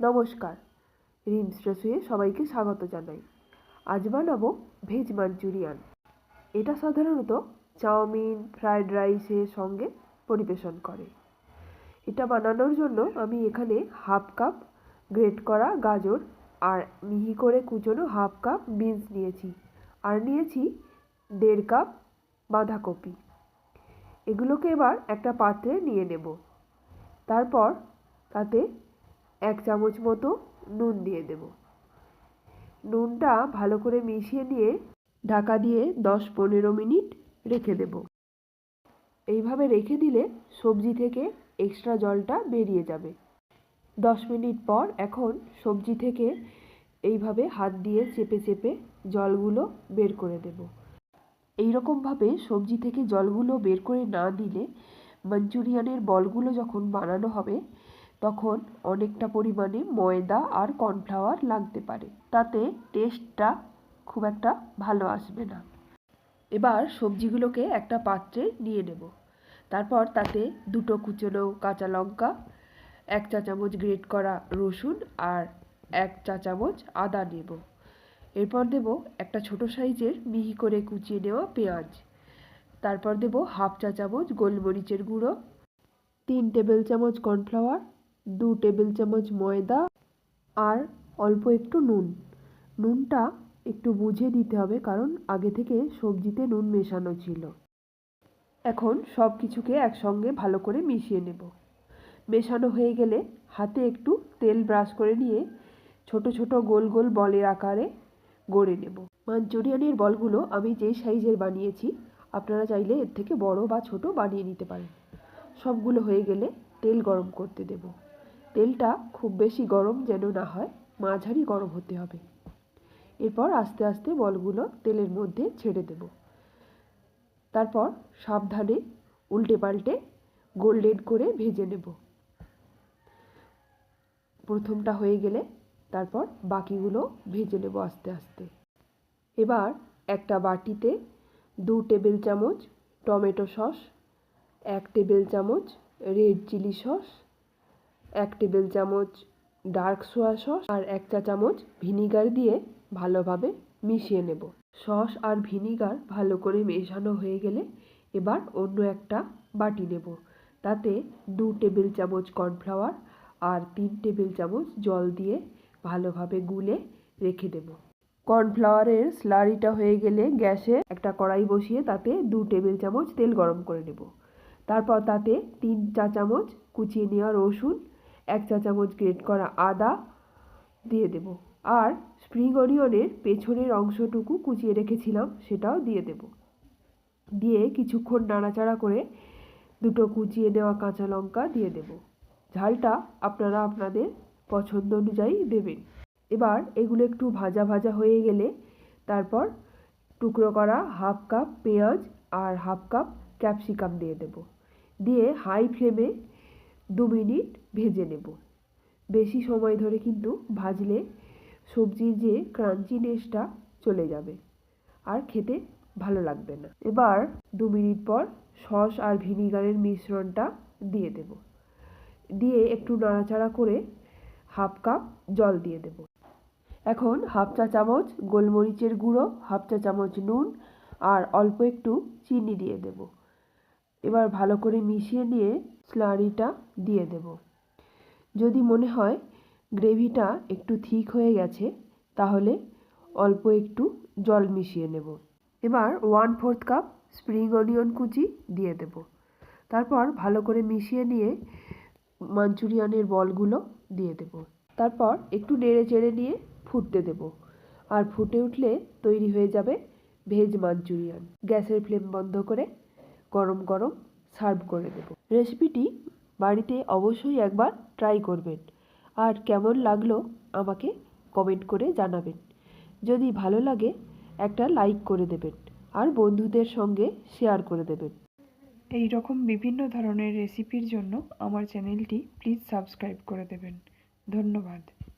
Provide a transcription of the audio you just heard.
নমস্কার। রিমস রসুয়ে সবাইকে স্বাগত জানাই। আজ বানাবো ভেজ মাঞ্চুরিয়ান। এটা সাধারণত চাউমিন, ফ্রায়েড রাইসের সঙ্গে পরিবেশন করে। এটা বানানোর জন্য আমি এখানে হাফ কাপ গ্রেট করা গাজর আর মিহি করে কুচোনো হাফ কাপ বিনস নিয়েছি। আর নিয়েছি দেড় কাপ বাঁধাকপি। এগুলোকে এবার একটা পাত্রে নিয়ে নেব। তারপর তাতে এক চামচ মতো নুন দিয়ে দেব। নুনটা ভালো করে মিশিয়ে নিয়ে ঢাকা দিয়ে দশ পনেরো মিনিট রেখে দেব। এইভাবে রেখে দিলে সবজি থেকে এক্সট্রা জলটা বেরিয়ে যাবে। দশ মিনিট পর এখন সবজি থেকে এইভাবে হাত দিয়ে চেপে চেপে জলগুলো বের করে দেব। এইরকমভাবে সবজি থেকে জলগুলো বের করে না দিলে মাঞ্চুরিয়ানের বলগুলো যখন বানানো হবে তখন অনেকটা পরিমাণে ময়দা আর কর্নফ্লাওয়ার লাগতে পারে। তাতে টেস্টটা খুব একটা ভালো আসবে না। এবার সবজিগুলোকে একটা পাত্রে নিয়ে নেব। তারপর তাতে দুটো কুচনো কাঁচা লঙ্কা, এক চা চামচ গ্রেট করা রসুন আর এক চা চামচ আদা নেব। এরপর দেব একটা ছোট সাইজের মিহি করে কুচিয়ে নেওয়া পেঁয়াজ। তারপর দেব হাফ চা চামচ গোলমরিচের গুঁড়ো, তিন টেবিল চামচ কর্নফ্লাওয়ার দু টেবিল চামচ ময়দা আর অল্প একটু নুন। নুনটা একটু বুঝে দিতে হবে কারণ আগে থেকে সবজিতে নুন মেশানো ছিল। এখন সব কিছুকে একসঙ্গে ভালো করে মিশিয়ে নেব। মেশানো হয়ে গেলে হাতে একটু তেল ব্রাশ করে নিয়ে ছোট ছোট গোল গোল বলের আকারে গড়ে নেব। মাঞ্চুরিয়ানের বলগুলো আমি যেই সাইজের বানিয়েছি, আপনারা চাইলে এর থেকে বড় বা ছোট বানিয়ে নিতে পারেন। সবগুলো হয়ে গেলে তেল গরম করতে দেব। তেলটা খুব বেশি গরম যেন না হয়, মাঝারি গরম হতে হবে। এরপর আস্তে আস্তে বলগুলো তেলের মধ্যে ছেড়ে দেব। তারপর সাবধানে উল্টে পাল্টে গোল্ডেন করে ভেজে নেব। প্রথমটা হয়ে গেলে তারপর বাকিগুলো ভেজে নেব আস্তে আস্তে। এবার একটা বাটিতে দু টেবিল চামচ টমেটো সস, এক টেবিল চামচ রেড চিলি সস এক টেবিল চামচ ডার্ক সোয়া সস আর এক চা চামচ ভিনিগার দিয়ে ভালোভাবে মিশিয়ে নেব। সস আর ভিনিগার ভালো করে মেশানো হয়ে গেলে এবার অন্য একটা বাটি নেব। তাতে দু টেবিল চামচ কর্নফ্লাওয়ার আর তিন টেবিল চামচ জল দিয়ে ভালোভাবে গুলে রেখে দেব। কর্নফ্লাওয়ারের স্লারিটা হয়ে গেলে গ্যাসে একটা কড়াই বসিয়ে তাতে দু টেবিল চামচ তেল গরম করে নেব। তারপর তাতে তিন চা চামচ কুচিয়ে নেওয়া রসুন এক চা চামচ গ্রেট করা আদা দিয়ে দেব। আর স্প্রিং অনিয়নের পেছনের অংশটুকু কুচিয়ে রেখেছিলাম, সেটাও দিয়ে দেব। দিয়ে কিছুক্ষণ নাড়াচাড়া করে দুটো কুচিয়ে নেওয়া কাঁচা লঙ্কা দিয়ে দেব। ঝালটা আপনারা আপনাদের পছন্দ অনুযায়ী দেবেন। এবার এগুলো একটু ভাজা ভাজা হয়ে গেলে তারপর টুকরো করা হাফ কাপ পেঁয়াজ আর হাফ কাপ ক্যাপসিকাম দিয়ে দেব। দিয়ে হাই ফ্লেমে দু মিনিট ভেজে নেব। বেশি সময় ধরে কিন্তু ভাজলে সবজির যে ক্রাঞ্চিনেসটা চলে যাবে আর খেতে ভালো লাগবে না। এবার দু মিনিট পর সস আর ভিনিগারের মিশ্রণটা দিয়ে দেব। দিয়ে একটু নাড়াচাড়া করে হাফ কাপ জল দিয়ে দেব। এখন হাফ চা চামচ গোলমরিচের গুঁড়ো, হাফ চা চামচ নুন আর অল্প একটু চিনি দিয়ে দেব। এবার ভালো করে মিশিয়ে নিয়ে স্লারিটা দিয়ে দেব। যদি মনে হয় গ্রেভিটা একটু থিক হয়ে গেছে, তাহলে অল্প একটু জল মিশিয়ে নেব। এবার one fourth cup spring onion কুচি দিয়ে দেব। তারপর ভালো করে মিশিয়ে নিয়ে মাঞ্চুরিয়ানের বলগুলো দিয়ে দেব। তারপর একটু নেড়ে চেড়ে নিয়ে ফুটতে দেব। আর ফুটে উঠলে তৈরি হয়ে যাবে ভেজ মাঞ্চুরিয়ান। গ্যাসের ফ্লেম বন্ধ করে গরম গরম সার্ভ করে দেব। রেসিপিটি বাড়িতে অবশ্যই একবার ট্রাই করবেন। আর কেমন লাগল আমাকে কমেন্ট করে জানাবেন। যদি ভালো লাগে, একটা লাইক করে দেবেন আর বন্ধুদের সঙ্গে শেয়ার করে দেবেন। এই রকম বিভিন্ন ধরনের রেসিপির জন্য আমার চ্যানেলটি প্লিজ সাবস্ক্রাইব করে দেবেন। ধন্যবাদ।